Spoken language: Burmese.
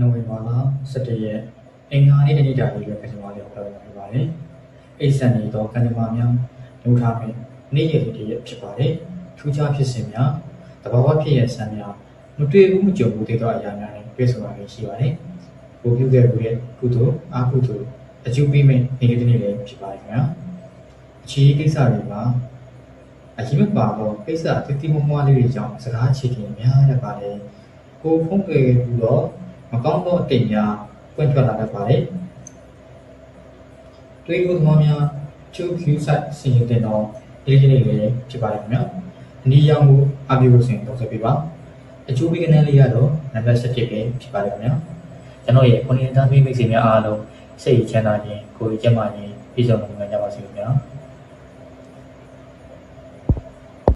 နိုဝင်ဘာလ17ရက်အင်္ဂါနေ့တနေ့တာလေးပဲကကျွန်တော်တို့ပြောပြပါမယ်။အိတ်ဆန်နေတော့ကံကြမ္မာများလုပ်ထားမယ်နေ့ရက်လေးတစ်ရက်ဖြစ်ပါတယ်။ထူးခြားဖြစ်စဉ်များတဘာဝဖြစ်ရဲ့ဆံများမတွေ့ဘူးမကြုံဘူးသေးသောအရာများနဲ့တွေ့ဆုံရခြင်းရှိပါတယ်။ကိုပြုခဲ့မှုရဲ့ကုသိုလ်အကုသိုလ်အကျိုးပေးမယ့်နေ့ရက်တစ်နေ့လေးဖြစ်ပါတယ်ခင်ဗျာ။အခြေကိစ္စတွေမှာအရင်မပါတော့ကိစ္စတိတိမမွားလေးတွေကြောင့်စကားချေခင်များရပါတယ်။ကိုဖုံးကွယ်ပြီးတော့ မကောင်းသောအတိတ်များပွင့်ထွက်လာတတ်ပါတယ်။တွေးကိုယ်သမားများချုပ်ကျူးဆိုင်စီရင်တဲ့တော့ဒီကနေ့လေးဖြစ်ပါတယ်ခင်ဗျာ။အနည်းရောက်မှုအပြုလို့စဉ်သုံးဆက်ပေးပါ။အကျိုးပေးကနန်းလေးရတော့နံပါတ်7ဖြစ်ပဲဖြစ်ပါတယ်ခင်ဗျာ။ကျွန်တော်ရဲ့ကိုနေသားမိတ်ဆွေများအားလုံးစိတ်ချမ်းသာခြင်းကိုယ်ကျန်းမာခြင်းပြည့်စုံမှုနဲ့